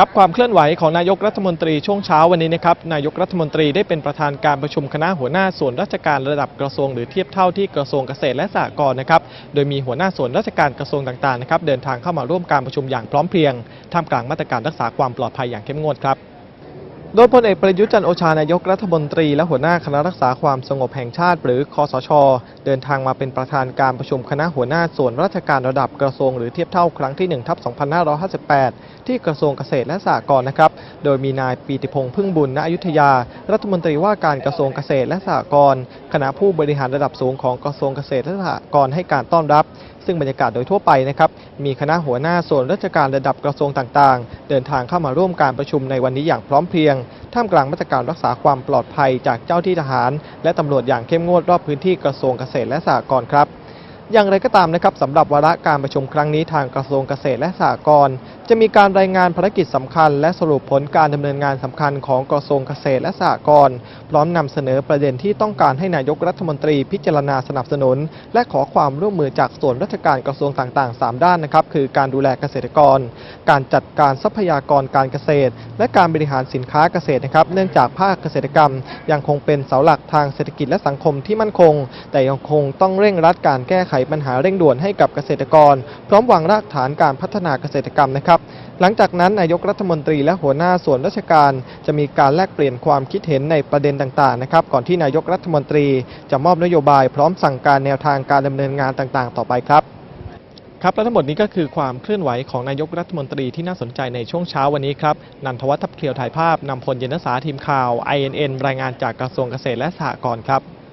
ครับความเคลื่อนไหวของนายกรัฐมนตรีช่วงเช้าวันนี้นะครับนายกรัฐมนตรีได้เป็นประธานการประชุมคณะหัวหน้าส่วนราชการระดับกระทรวงหรือเทียบเท่าที่กระทรวงเกษตรและสหกรณ์นะครับโดยมีหัวหน้าส่วนราชการกระทรวงต่างๆนะครับเดินทางเข้ามาร่วมการประชุมอย่างพร้อมเพรียงท่ามกลางมาตรการรักษาความปลอดภัยอย่างเข้มงวดครับ โดยพลเอกประยุทธ์จันโอชานายกรัฐมนตรีและหัวหน้าคณะรักษาความสงบแห่งชาติ หรือคอสช เดินทางมาเป็นประธานการประชุมคณะหัวหน้าส่วนราชการระดับกระทรวงหรือเทียบเท่าครั้งที่1ทับ2558 ที่กระทรวงเกษตรและสหกรณ์นะครับ โดยมีนายปีติพงษ์พึ่งบุญณอยุธยา รัฐมนตรีว่าการกระทรวงเกษตรและสหกรณ์คณะผู้บริหารระดับสูงของกระทรวงเกษตรและสหกรณ์ให้การต้อนรับ ซึ่งบรรยากาศโดยทั่วไปนะครับมีคณะหัวหน้าส่วนราชการระดับกระทรวงต่างๆ เดินทางเข้ามาร่วมการประชุมในวันนี้อย่างพร้อมเพรียง ท่ามกลางมาตรการรักษาความปลอดภัยจากเจ้าที่ทหาร และตำรวจอย่างเข้มงวดรอบพื้นที่กระทรวงเกษตรและสหกรณ์ครับ อย่างไรก็ตามนะครับสำหรับวาระการประชุมครั้งนี้ทางกระทรวงเกษตรและสหกรณ์จะมีการรายงานภารกิจสำคัญ และสรุปผลการดำเนินงานสำคัญของกระทรวงเกษตรและสหกรณ์พร้อมนำเสนอประเด็นที่ต้องการให้นายกรัฐมนตรีพิจารณาสนับสนุน และขอความร่วมมือจากส่วนราชการกระทรวงต่างๆ 3 ด้านนะครับคือการดูแลเกษตรกร การจัดการทรัพยากรการเกษตร และการบริหารสินค้าเกษตรนะครับเนื่องจากภาคเกษตรกรรม ยังคงเป็นเสาหลักทางเศรษฐกิจและสังคมที่มั่นคง แต่ยังคงต้องเร่งรัดการแก้ไขปัญหาเร่งด่วนให้กับเกษตรกร พร้อมวางรากฐานการพัฒนาเกษตรกรรมนะครับหลังจากนั้นนายกรัฐมนตรีและหัวหน้าส่วนราชการ จะมีการแลกเปลี่ยนความคิดเห็นในประเด็นต่างๆนะครับก่อนที่นายกรัฐมนตรีจะมอบนโยบาย พร้อมสั่งการแนวทางการดำเนินงานต่างๆ ต่อไปครับครับและทั้งหมดนี้ก็คือความเคลื่อนไหวของนายกรัฐมนตรีที่น่าสนใจในช่วงเช้าวันนี้ครับนันทวัฒน์ทัพเคลียวถ่ายภาพนำพลเยนนสาทีมข่าว INN รายงานจากกระทรวงเกษตรและสหกรณ์ครับ